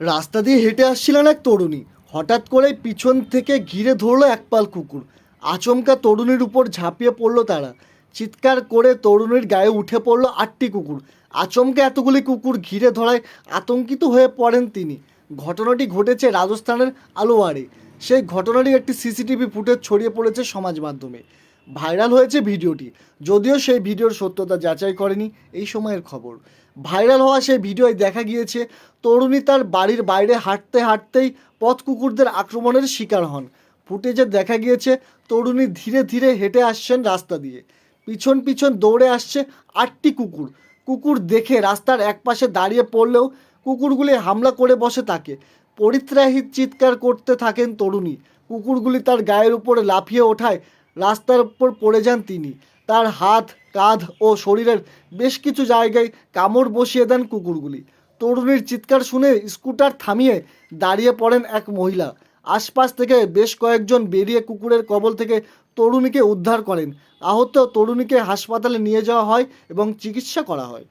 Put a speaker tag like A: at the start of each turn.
A: রাস্তা দিয়ে হেঁটে আসছিলেন এক তরুণী। হঠাৎ করে পিছন থেকে ঘিরে ধরলো এক পাল কুকুর। আচমকা তরুণীর উপর ঝাঁপিয়ে পড়ল তারা। চিৎকার করে তরুণীর গায়ে উঠে পড়ল আটটি কুকুর। আচমকা এতগুলি কুকুর ঘিরে ধরায় আতঙ্কিত হয়ে পড়েন তিনি। ঘটনাটি ঘটেছে রাজস্থানের আলোয়ারে। সেই ঘটনাটি একটি সিসিটিভি ফুটেজ ছড়িয়ে পড়েছে সমাজ মাধ্যমে। ভাইরাল হয়েছে ভিডিওটি। যদিও সেই ভিডিওর সত্যতা যাচাই করেনি, এই সময়ের খবর। ভাইরাল হওয়া সেই ভিডিওয় দেখা গিয়েছে, তরুণী তার বাড়ির বাইরে হাঁটতে হাঁটতেই পথ কুকুরদের আক্রমণের শিকার হন। ফুটেজে দেখা গিয়েছে, তরুণী ধীরে ধীরে হেঁটে আসছেন রাস্তা দিয়ে। পিছন পিছন দৌড়ে আসছে আটটি কুকুর। কুকুর দেখে রাস্তার একপাশে দাঁড়িয়ে পড়লেও কুকুরগুলি হামলা করে বসে তাকে পরিত্রাহী চিৎকার করতে থাকেন তরুণী। কুকুরগুলি তার গায়ের উপরে লাফিয়ে ওঠায় রাস্তার উপর পড়ে যান তিনি। তার হাত, কাঁধ ও শরীরের বেশ কিছু জায়গায় কামড় বসিয়ে দেন কুকুরগুলি। তরুণীর চিৎকার শুনে স্কুটার থামিয়ে দাঁড়িয়ে পড়েন এক মহিলা। আশপাশ থেকে বেশ কয়েকজন বেরিয়ে কুকুরের কবল থেকে তরুণীকে উদ্ধার করেন। আহত তরুণীকে হাসপাতালে নিয়ে যাওয়া হয় এবং চিকিৎসা করা হয়।